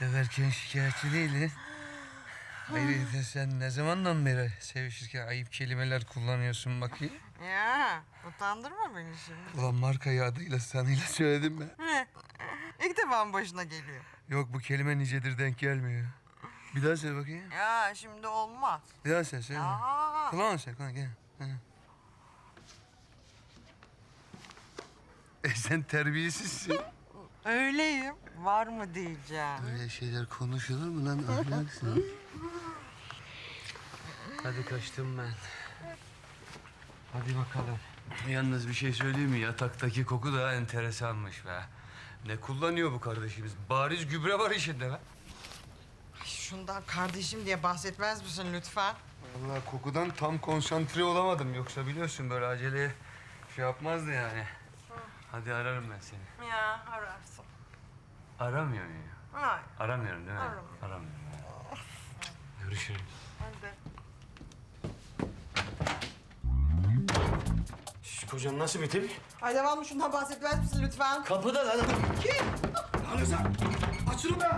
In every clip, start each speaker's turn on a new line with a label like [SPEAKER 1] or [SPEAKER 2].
[SPEAKER 1] Döverken şikayetçi değildin. Hayır sen ne zamandan beri sevişirken ayıp kelimeler kullanıyorsun bakayım?
[SPEAKER 2] Ya utandırma beni şimdi.
[SPEAKER 1] Ulan markayı adıyla sanıyla söyledim mi?
[SPEAKER 2] İlk defa mı başına geliyor?
[SPEAKER 1] Yok bu kelime nicedir denk gelmiyor. Bir daha söyle bakayım.
[SPEAKER 2] Ya şimdi olmaz.
[SPEAKER 1] Bir daha söyle söyle.
[SPEAKER 2] Aa.
[SPEAKER 1] Kulağın söyle kulağın gel. Ha. E sen terbiyesizsin.
[SPEAKER 2] Öyleyim. Var mı diyeceğim.
[SPEAKER 1] Böyle şeyler konuşulur mu lan? Hadi kaçtım ben. Hadi bakalım. Yalnız bir şey söyleyeyim mi? Yataktaki koku da enteresanmış be. Ne kullanıyor bu kardeşimiz? Bariz gübre var işinde be.
[SPEAKER 2] Ay, Şundan kardeşim diye bahsetmez misin lütfen?
[SPEAKER 1] Vallahi kokudan tam konsantre olamadım. Yoksa biliyorsun böyle acele şey yapmazdı yani. Hadi ararım ben seni.
[SPEAKER 2] Ya ararsın.
[SPEAKER 1] Aramıyor muyum?
[SPEAKER 2] Hayır.
[SPEAKER 1] Aramıyorum değil mi?
[SPEAKER 2] Aramıyorum.
[SPEAKER 1] Aramıyorum. Görüşürüz.
[SPEAKER 2] Hadi.
[SPEAKER 3] Şş, kocam nasıl bir tip?
[SPEAKER 2] Ay devamlı şundan bahsetmez misin lütfen?
[SPEAKER 3] Kapıda lan.
[SPEAKER 2] Kim?
[SPEAKER 3] Lan sen açılın be.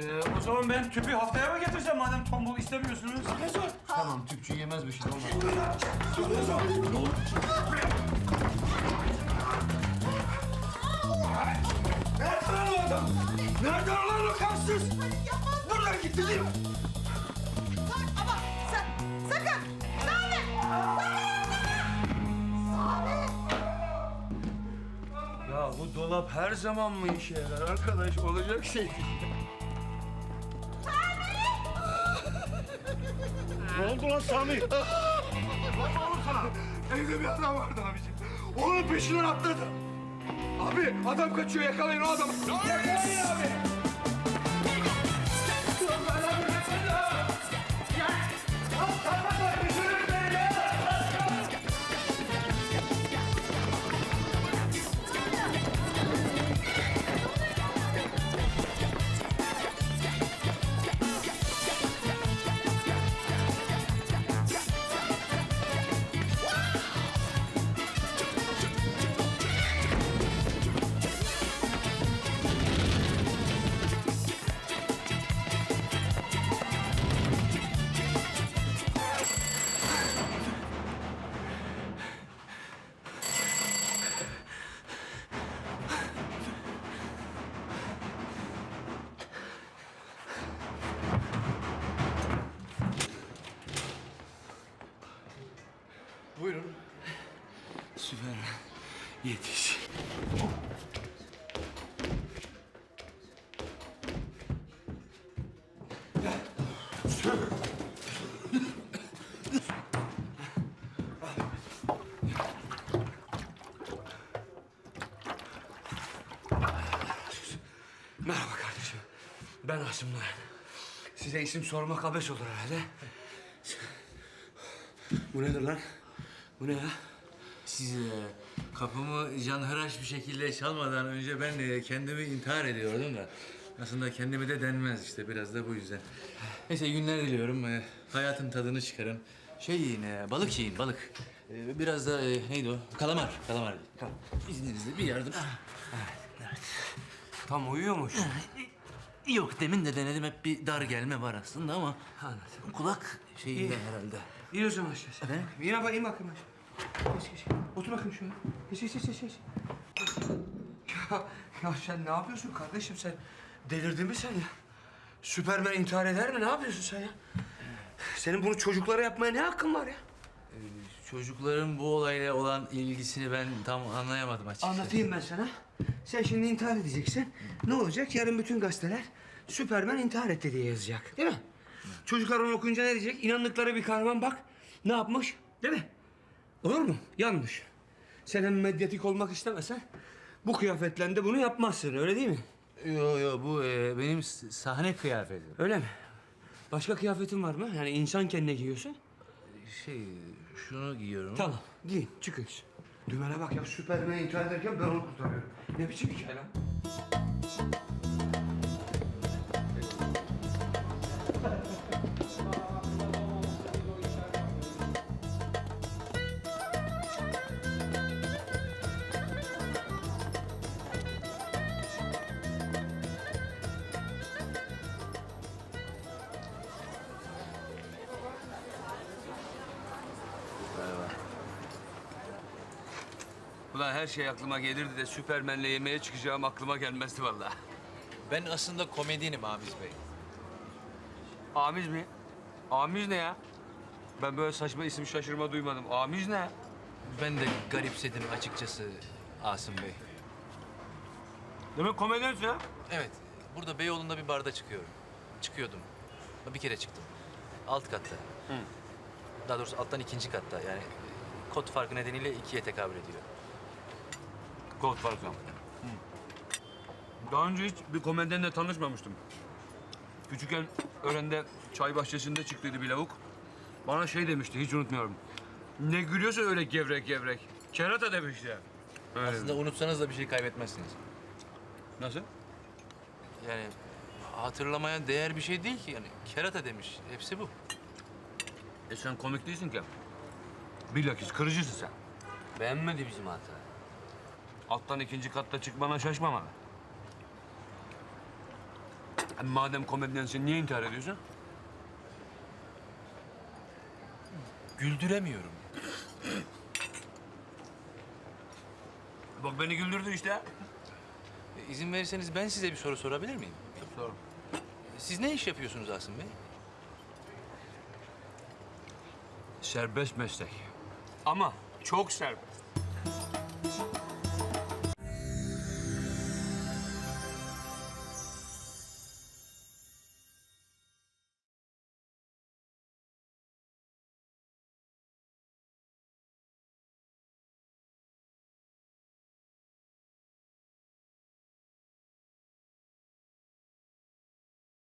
[SPEAKER 3] Ee, o zaman ben tüpü haftaya mı getireceğim madem tombul istemiyorsunuz? Ne sor?
[SPEAKER 1] Tamam tüpçü yemez bir şey olmaz.
[SPEAKER 3] Nerede lan o adam? Nerede lan o kansız? Buradan gitti değil mi?
[SPEAKER 2] Ama sen sakın.
[SPEAKER 1] Ya bu dolap her zaman mı işe yarar arkadaş? Olacak şey değil.
[SPEAKER 3] Ne oldu lan Sami?
[SPEAKER 1] Evde bir adam vardı abiciğim. Onun peşinden atladı. Abi adam kaçıyor yakalayın o adamı. Yakalayın abi. Yetiş. Merhaba kardeşim. Ben Asım Nayan. Size isim sormak abes olur herhalde. Bu nedir lan? Bu ne ya?
[SPEAKER 4] Siz e, kapımı canhıraş bir şekilde çalmadan önce ben e, kendimi intihar ediyordum da. Aslında kendime de denmez işte biraz da bu yüzden. Neyse iyi günler diliyorum. E, hayatın tadını çıkarın. Şey yiyin, e, balık yiyin, balık. E, biraz da e, neydi o? Kalamar, kalamar. Kal. İzninizle bir yardım.
[SPEAKER 1] Tam uyuyormuş.
[SPEAKER 4] Yok demin de denedim hep bir dar gelme var aslında ama
[SPEAKER 1] Anladım.
[SPEAKER 4] kulak şeyinden herhalde.
[SPEAKER 1] İyi o zaman.
[SPEAKER 4] Efendim?
[SPEAKER 1] Yine bakayım bakayım. Geç geç. Otur bakayım şöyle. Geç geç geç geç. geç. Ya, ya sen ne yapıyorsun kardeşim sen? Delirdin mi sen ya? Süpermen intihar eder mi? Ne yapıyorsun sen ya? Senin bunu çocuklara yapmaya ne hakkın var ya?
[SPEAKER 4] Çocukların bu olayla olan ilgisini ben tam anlayamadım açıkçası.
[SPEAKER 1] Anlatayım ben sana. Sen şimdi intihar edeceksin. Ne olacak? Yarın bütün gazeteler Süpermen intihar etti diye yazacak. Değil mi? Çocuklar onu okuyunca ne diyecek? İnandıkları bir kahraman bak. Ne yapmış? Değil mi? Olur mu? Yanlış. Sen hem medyatik olmak istemesen bu kıyafetle de bunu yapmazsın. Öyle değil mi?
[SPEAKER 4] Yo yo bu e, benim s- sahne kıyafetim.
[SPEAKER 1] Öyle mi? Başka kıyafetin var mı? Yani insanken ne giyiyorsun?
[SPEAKER 4] Şey şunu giyiyorum.
[SPEAKER 1] Tamam. Giyin. Çıkıyorsun. Dümene bak ya Süpermen'i intihar ederken ben onu kurtarıyorum. Ne biçim hikaye lan? Ulan her şey aklıma gelirdi de Süpermen'le yemeğe çıkacağım aklıma gelmezdi vallahi.
[SPEAKER 4] Ben aslında komedyenim Amiz Bey.
[SPEAKER 1] Amiz mi? Amiz ne ya? Ben böyle saçma isim şaşırma duymadım. Amiz ne?
[SPEAKER 4] Ben de garipsedim açıkçası Asım Bey.
[SPEAKER 1] Demek komedyensin ha?
[SPEAKER 4] Evet, burada Beyoğlu'nda bir barda çıkıyorum. Çıkıyordum. Bir kere çıktım. Alt katta. Daha doğrusu alttan ikinci katta. Yani kod farkı nedeniyle ikiye tekabül ediyor.
[SPEAKER 1] Kod farkı. Daha önce hiç bir komedyenle tanışmamıştım. Küçükken öğrende çay bahçesinde çıktıydı bir lavuk. Bana şey demişti, hiç unutmuyorum. Ne gülüyorsa öyle gevrek gevrek. Kerata demişti. Öyle.
[SPEAKER 4] Aslında unutsanız da bir şey kaybetmezsiniz.
[SPEAKER 1] Nasıl?
[SPEAKER 4] Yani hatırlamaya değer bir şey değil ki. Yani kerata demiş. Hepsi bu.
[SPEAKER 1] E sen komik değilsin ki. Bilakis kırıcısın sen.
[SPEAKER 5] Beğenmedi bizim hata.
[SPEAKER 1] Alttan ikinci katta çıkmana şaşmamalı. Hem madem komedyensin niye intihar ediyorsun?
[SPEAKER 4] Güldüremiyorum.
[SPEAKER 1] Bak beni güldürdün işte.
[SPEAKER 4] E, İzin verirseniz ben size bir soru sorabilir miyim?
[SPEAKER 1] Sor.
[SPEAKER 4] Siz ne iş yapıyorsunuz Asım Bey?
[SPEAKER 1] Serbest meslek. Ama çok serbest.